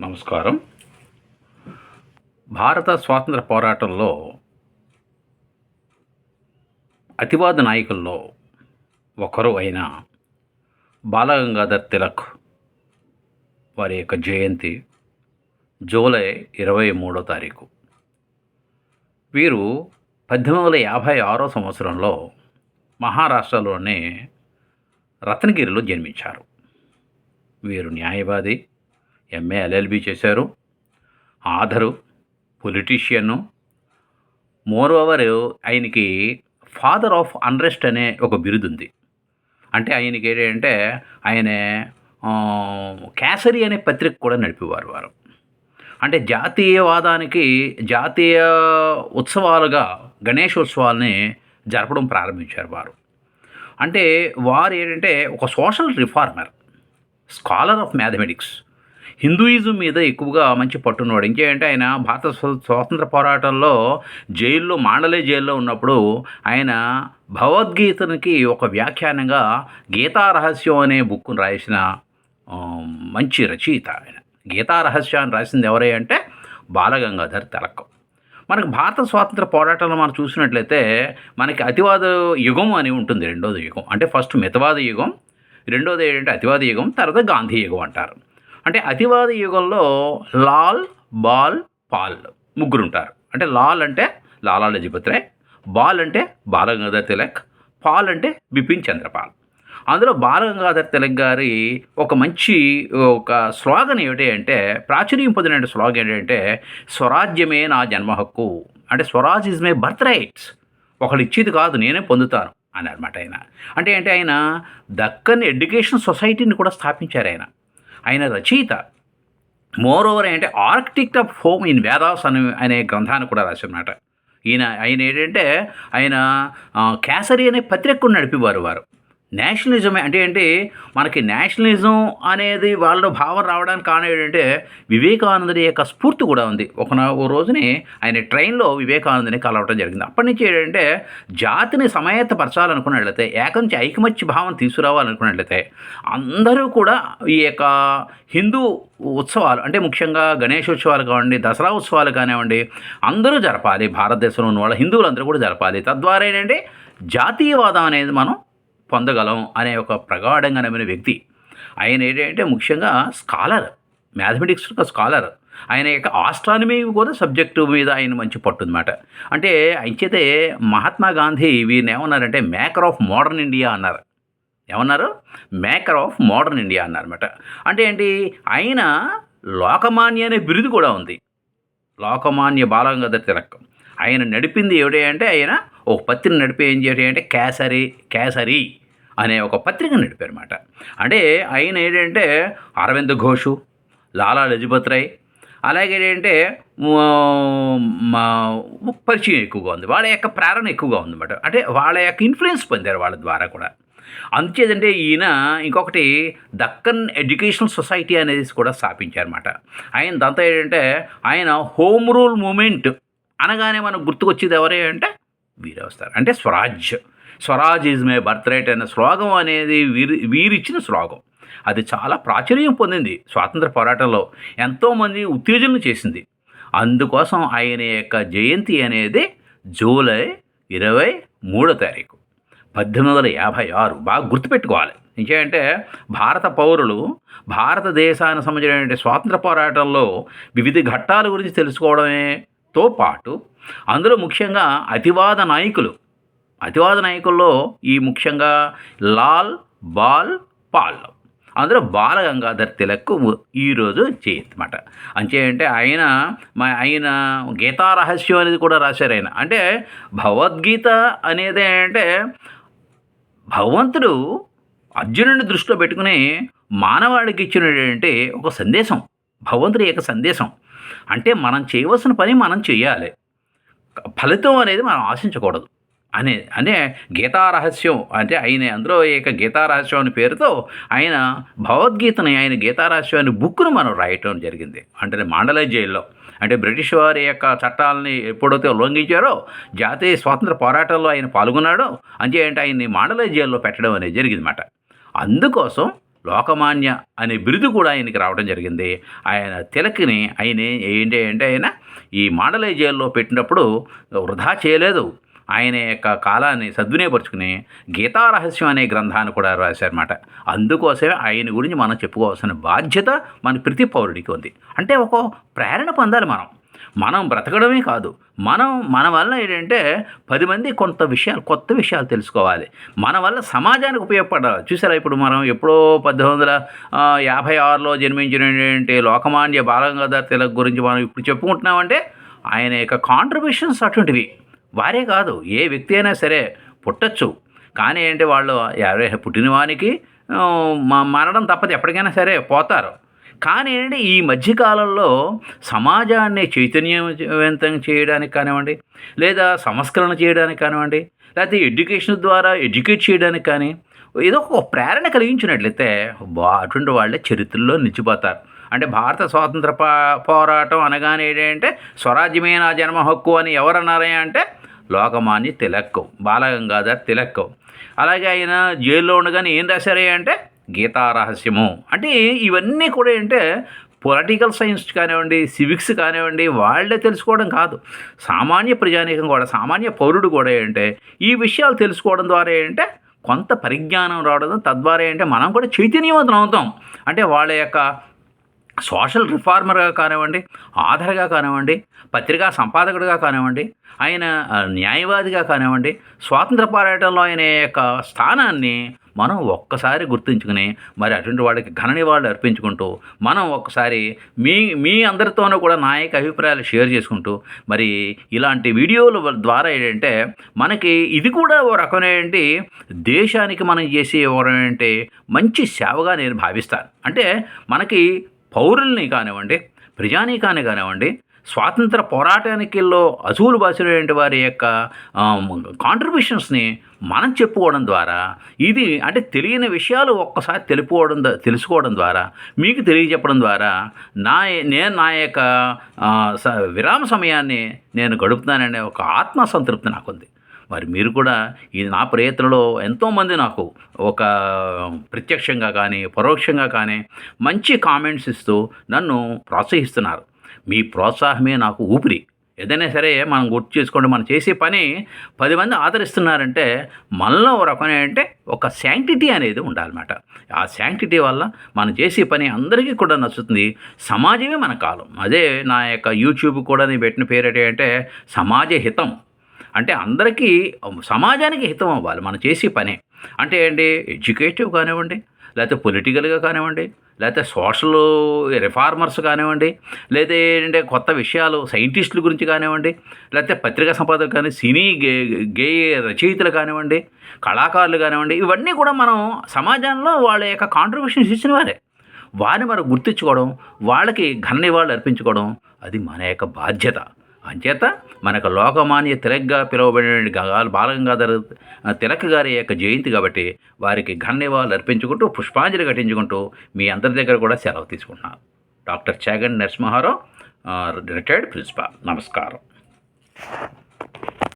నమస్కారం. భారత స్వాతంత్ర పోరాటంలో అతివాద నాయకుల్లో ఒకరు అయిన బాలగంగాధర్ తిలక్ వారి యొక్క జయంతి జూలై ఇరవై మూడో తారీఖు. వీరు పద్దెనిమిది వందల యాభై ఆరో సంవత్సరంలో మహారాష్ట్రలోని రత్నగిరిలో జన్మించారు. వీరు న్యాయవాది ఎంఏ ఎల్ఎల్బి చేశారు. ఆధరు పొలిటీషియను మోర్ ఓవర్ ఆయనకి ఫాదర్ ఆఫ్ అన్రెస్ట్ అనే ఒక బిరుదు ఉంది అంటే ఆయనకి ఏంటంటే ఆయన కేసరి అనే పత్రిక కూడా నడిపేవారు వారు. అంటే జాతీయవాదానికి జాతీయ ఉత్సవాలుగా గణేశోత్సవాల్ని జరపడం ప్రారంభించారు వారు. అంటే వారు ఏంటంటే ఒక social reformer scholar of mathematics Hinduism మీద ఎక్కువగా మంచి పట్టున్నాడు ఇంకేంటే ఆయన భారత స్వ- స్వాతంత్ర పోరాటంలో జైల్లో మాండలే జైల్లో ఉన్నప్పుడు ఆయన భగవద్గీతనికి ఒక వ్యాఖ్యానంగా గీతా రహస్యం అనే బుక్ను రాసిన మంచి రచయిత ఆయన. గీతా రహస్యాన్ని రాసింది ఎవరే అంటే బాలగంగాధర్ తిలక్. మనకు భారత స్వాతంత్ర పోరాటంలో మనం చూసినట్లయితే మనకి అతివాద యుగం అని ఉంటుంది రెండోది యుగం. అంటే ఫస్ట్ మితవాద యుగం రెండోది ఏంటంటే అతివాద యుగం తర్వాత గాంధీ యుగం అంటారు. అంటే అతివాద యుగంలో లాల్ బాల్ పాల్ ముగ్గురు ఉంటారు అంటే లాల్ అంటే లాలా లజపత్ రాయ్ బాల్ అంటే బాలగంగాధర్ తిలక్ పాల్ అంటే బిపిన్ చంద్రపాల్. అందులో బాలగంగాధర్ తిలక్ గారి ఒక మంచి ఒక స్లోగన్ ఏమిటి అంటే ప్రాచుర్యం పొందిన స్లోగన్ ఏంటంటే స్వరాజ్యమే నా జన్మ హక్కు. అంటే swaraj is my birth rights. ఒకళ్ళు ఇచ్చేది కాదు నేనే పొందుతాను అని అనమాట ఆయన. అంటే ఏంటి ఆయన దక్కన్ ఎడ్యుకేషన్ సొసైటీని కూడా స్థాపించారు ఆయన. ఆయన రచయిత. మోర్ ఓవర్ ఏంటంటే architect of home in Vedas అనే అనే గ్రంథాన్ని కూడా రాశారన్నమాట. ఈయన ఆయన ఏంటంటే ఆయన ఆ, కేసరి అనే పత్రిక కూడా నడిపేవారు వారు. నేషనలిజమే అంటే ఏంటి? మనకి నేషనలిజం అనేది వాళ్ళ భావం రావడానికి కారణం ఏంటంటే వివేకానందుని యొక్క స్ఫూర్తి కూడా ఉంది. ఒక నా- ఓ రోజుని ఆయన ట్రైన్లో వివేకానందని కలవటం జరిగింది. అప్పటి నుంచి ఏంటంటే జాతిని సమేతపరచాలనుకున్నట్లయితే ఏకంచి ఐకమత్య భావం తీసుకురావాలనుకున్నట్లయితే అందరూ కూడా ఈ యొక్క హిందూ ఉత్సవాలు అంటే ముఖ్యంగా గణేశోత్సవాలు కానివ్వండి దసరా ఉత్సవాలు కానివ్వండి అందరూ జరపాలి. భారతదేశంలో ఉన్న వాళ్ళ హిందువులందరూ కూడా జరపాలి. తద్వారా ఏంటంటే జాతీయవాదం అనేది మనం పొందగలం అనే ఒక ప్రగాఢంగా నమ్మిన వ్యక్తి. ఆయన ఏంటంటే ముఖ్యంగా స్కాలర్ మ్యాథమెటిక్స్ స్కాలర్. ఆయన యొక్క ఆస్ట్రానమీ కూడా సబ్జెక్టు మీద ఆయన మంచి పట్టుందన్నమాట అంటే అయితే మహాత్మా గాంధీ వీరిని ఏమన్నారంటే మేకర్ ఆఫ్ మోడర్న్ ఇండియా అన్నారు. ఏమన్నారు? మేకర్ ఆఫ్ మోడర్న్ ఇండియా అన్నారన్నమాట. అంటే ఏంటి? ఆయన లోకమాన్య అనే బిరుదు కూడా ఉంది. లోకమాన్య బాలగంగాధర్ తిలక్. ఆయన నడిపింది ఏమిటి అంటే ఆయన ఒక పత్రిని నడిపి ఏం చేయడం అంటే కేసరి కేసరి. అనే ఒక పత్రిక నడిపారు అనమాట అంటే ఆయన ఏంటంటే అరవింద్ ఘోషు లాలా లజపత్ రాయ్ అలాగే ఏంటంటే మా పరిచయం ఎక్కువగా ఉంది. వాళ్ళ యొక్క ప్రేరణ ఎక్కువగా ఉందన్నమాట. అంటే వాళ్ళ యొక్క ఇన్ఫ్లుయెన్స్ పొందారు వాళ్ళ ద్వారా కూడా. అందుచేదంటే ఈయన ఇంకొకటి దక్కన్ ఎడ్యుకేషనల్ సొసైటీ అనేది కూడా స్థాపించారన్నమాట. ఆయన దాంతో ఏంటంటే ఆయన హోమ్ రూల్ మూమెంట్ అనగానే మనకు గుర్తుకొచ్చేది ఎవరే అంటే వీరే వస్తారు అంటే swaraj swaraj is my birth right అనే శ్లోగం అనేది వీరి వీరిచ్చిన శ్లోగం అది చాలా ప్రాచుర్యం పొందింది స్వాతంత్ర పోరాటంలో. ఎంతోమంది ఉత్తేజన చేసింది. అందుకోసం ఆయన యొక్క జయంతి అనేది జూలై ఇరవై మూడో తారీఖు. పద్దెనిమిది వందల యాభై ఆరు. బాగా గుర్తుపెట్టుకోవాలి. ఇంకేంటే భారత పౌరులు భారతదేశానికి సంబంధించిన స్వాతంత్ర పోరాటంలో వివిధ ఘట్టాల గురించి తెలుసుకోవడమేతో పాటు అందులో ముఖ్యంగా అతివాద నాయకులు అతివాద నాయకుల్లో ఈ ముఖ్యంగా లాల్ బాల్ పాల్. అందులో బాలగంగాధర్ తిలక్ ఈరోజు చేయమాట అంటే ఆయన మా ఆయన గీతా రహస్యం అనేది కూడా రాశారు ఆయన. అంటే భగవద్గీత అనేది అంటే భగవంతుడు అర్జునుడిని దృష్టిలో పెట్టుకుని మానవాళికి ఇచ్చినటువంటి ఒక సందేశం. భగవంతుడి యొక్క సందేశం. అంటే మనం చేయవలసిన పని మనం చేయాలి. ఫలితం అనేది మనం ఆశించకూడదు. అనే అనే గీతారహస్యం అంటే ఆయన అందులో ఏక గీతా రహస్యం అనే పేరుతో ఆయన భగవద్గీతని ఆయన గీతారహస్యం అనే బుక్ను మనం రాయటం జరిగింది. అంటే మాండలయ జైల్లో. అంటే బ్రిటిష్ వారి యొక్క చట్టాలని ఎప్పుడైతే ఉల్లంఘించారో జాతీయ స్వాతంత్ర పోరాటంలో ఆయన పాల్గొన్నాడో. అంతే అంటే ఆయన్ని మాండలయ జైల్లో పెట్టడం అనేది జరిగిందన్నమాట. అందుకోసం లోకమాన్య అనే బిరుదు కూడా ఆయనకి రావడం జరిగింది. ఆయన తిలక్ని ఆయన ఏంటి అంటే ఆయన ఈ మాండలయ జైల్లో పెట్టినప్పుడు వృధా చేయలేదు. ఆయన యొక్క కాలాన్ని సద్వినియోగపరుచుకుని గీతారహస్యం అనే గ్రంథాన్ని కూడా రాశారన్నమాట. అందుకోసమే ఆయన గురించి మనం చెప్పుకోవాల్సిన బాధ్యత మన ప్రతి పౌరుడికి ఉంది. అంటే ఒక ప్రేరణ పొందాలి మనం. మనం బ్రతకడమే కాదు. మనం మన వల్ల ఏంటంటే పది మంది కొంత విషయాలు కొత్త విషయాలు తెలుసుకోవాలి. మన వల్ల సమాజానికి ఉపయోగపడాలి. చూసారా ఇప్పుడు మనం ఎప్పుడో పద్దెనిమిది వందల యాభై ఆరులో జన్మించినటువంటి లోకమాన్య బాలగంగాధర్ తిలక్ గురించి మనం ఇప్పుడు చెప్పుకుంటున్నామంటే ఆయన యొక్క కాంట్రిబ్యూషన్స్ అటువంటివి. వారే కాదు ఏ వ్యక్తి అయినా సరే పుట్టచ్చు. కానీ ఏంటి వాళ్ళు ఎవరే పుట్టినవానికి ఆ, మ- మరణం తప్పదు ఎప్పటికైనా సరే పోతారు. కానీ ఏంటంటే ఈ మధ్యకాలంలో సమాజాన్ని చైతన్యవంతం చేయడానికి కానివ్వండి లేదా సంస్కరణ చేయడానికి కానివ్వండి లేకపోతే ఎడ్యుకేషన్ ద్వారా ఎడ్యుకేట్ చేయడానికి కానీ ఏదో ఒక ప్రేరణ కలిగించినట్లయితే అటువంటి వాళ్ళే చరిత్రలో నిలిచిపోతారు. అంటే భారత స్వాతంత్ర పోరాటం అనగానే ఏంటంటే స్వరాజ్యమే నా జన్మ హక్కు అని ఎవరన్నారే అంటే లోకమాన్య తిలక్ బాలగంగాధర్ తిలక్. అలాగే ఆయన జైల్లో ఉండగానే ఏం రాశారే అంటే గీతారహస్యము అంటే ఇవన్నీ కూడా ఏంటంటే పొలిటికల్ సైన్స్ కానివ్వండి సివిక్స్ కానివ్వండి వాళ్ళే తెలుసుకోవడం కాదు. సామాన్య ప్రజానీకం కూడా సామాన్య పౌరుడు కూడా ఏంటంటే ఈ విషయాలు తెలుసుకోవడం ద్వారా ఏంటంటే కొంత పరిజ్ఞానం రావడం తద్వారా ఏంటంటే మనం కూడా చైతన్యవంతం అవుతాం. అంటే వాళ్ళ యొక్క సోషల్ రిఫార్మర్గా కానివ్వండి ఆధార్గా కానివ్వండి పత్రికా సంపాదకుడిగా కానివ్వండి ఆయన న్యాయవాదిగా కానివ్వండి స్వాతంత్ర పోరాటంలో ఆయన యొక్క స్థానాన్ని మనం ఒక్కసారి గుర్తుంచుకుని మరి అటువంటి వాళ్ళకి ఘన నివాళులు అర్పించుకుంటూ మనం ఒక్కసారి మీ మీ అందరితోనూ కూడా నాయక అభిప్రాయాలు షేర్ చేసుకుంటూ మరి ఇలాంటి వీడియోల ద్వారా ఏంటంటే మనకి ఇది కూడా ఓ రకమైనటువంటి దేశానికి మనం చేసే ఏంటి మంచి సేవగా నేను భావిస్తాను. అంటే మనకి పౌరుల్ని కానివ్వండి ప్రజానీకాన్ని కానివ్వండి స్వాతంత్ర పోరాటానికిలో అసూలు బాసినటువంటి వారి యొక్క కాంట్రిబ్యూషన్స్ని మనం చెప్పుకోవడం ద్వారా ఇది అంటే తెలియని విషయాలు ఒక్కసారి తెలుపుకోవడం తెలుసుకోవడం ద్వారా మీకు తెలియజెప్పడం ద్వారా నా నేను నా యొక్క స- విరామ సమయాన్ని నేను గడుపుతాననే ఒక ఆత్మసంతృప్తి నాకుంది. మరి మీరు కూడా ఈ నా ప్రయత్నంలో ఎంతోమంది నాకు ఒక ప్రత్యక్షంగా కానీ పరోక్షంగా కానీ మంచి కామెంట్స్ ఇస్తూ నన్ను ప్రోత్సహిస్తున్నారు. మీ ప్రోత్సాహమే నాకు ఊపిరి. ఏదైనా సరే మనం గుర్తు చేసుకోండి మనం చేసే పని పది మంది ఆదరిస్తున్నారంటే మనలో ఒక రకమైన అంటే ఒక శాంక్టిటీ అనేది ఉండాలన్నమాట. ఆ శాంక్టిటీ వల్ల మనం చేసే పని అందరికీ కూడా నచ్చుతుంది. సమాజమే మన కాలం. అదే నా యొక్క యూట్యూబ్ కూడా నేను పెట్టిన పేరు అంటే సమాజ హితం అంటే అందరికీ సమాజానికి హితం అవ్వాలి మనం చేసే పనే. అంటే ఏంటి? ఎడ్యుకేటివ్ కానివ్వండి లేకపోతే పొలిటికల్గా కానివ్వండి లేకపోతే సోషల్ రిఫార్మర్స్ కానివ్వండి లేదా ఏంటంటే కొత్త విషయాలు సైంటిస్టుల గురించి కానివ్వండి లేకపోతే పత్రికా సంపాదకులు కానీ సినీ గే గేయ రచయితలు కానివ్వండి కళాకారులు కానివ్వండి ఇవన్నీ కూడా మనం సమాజంలో వాళ్ళ యొక్క కాంట్రిబ్యూషన్స్ ఇచ్చిన వారే. వారిని మనం గుర్తించుకోవడం వాళ్ళకి ఘన నివాళులు అర్పించుకోవడం అది మన యొక్క బాధ్యత. అంచేత మనకు లోకమాన్య తిలక్గా పిలువబడిన గగాలు బాలగంగాధర తిలక్ గారి యొక్క జయంతి కాబట్టి వారికి ఘన నివాళులు అర్పించుకుంటూ పుష్పాంజలి ఘటించుకుంటూ మీ అందరి దగ్గర కూడా సెలవు తీసుకుంటున్నాను. Doctor Chagan Narasimharao retired principal. నమస్కారం.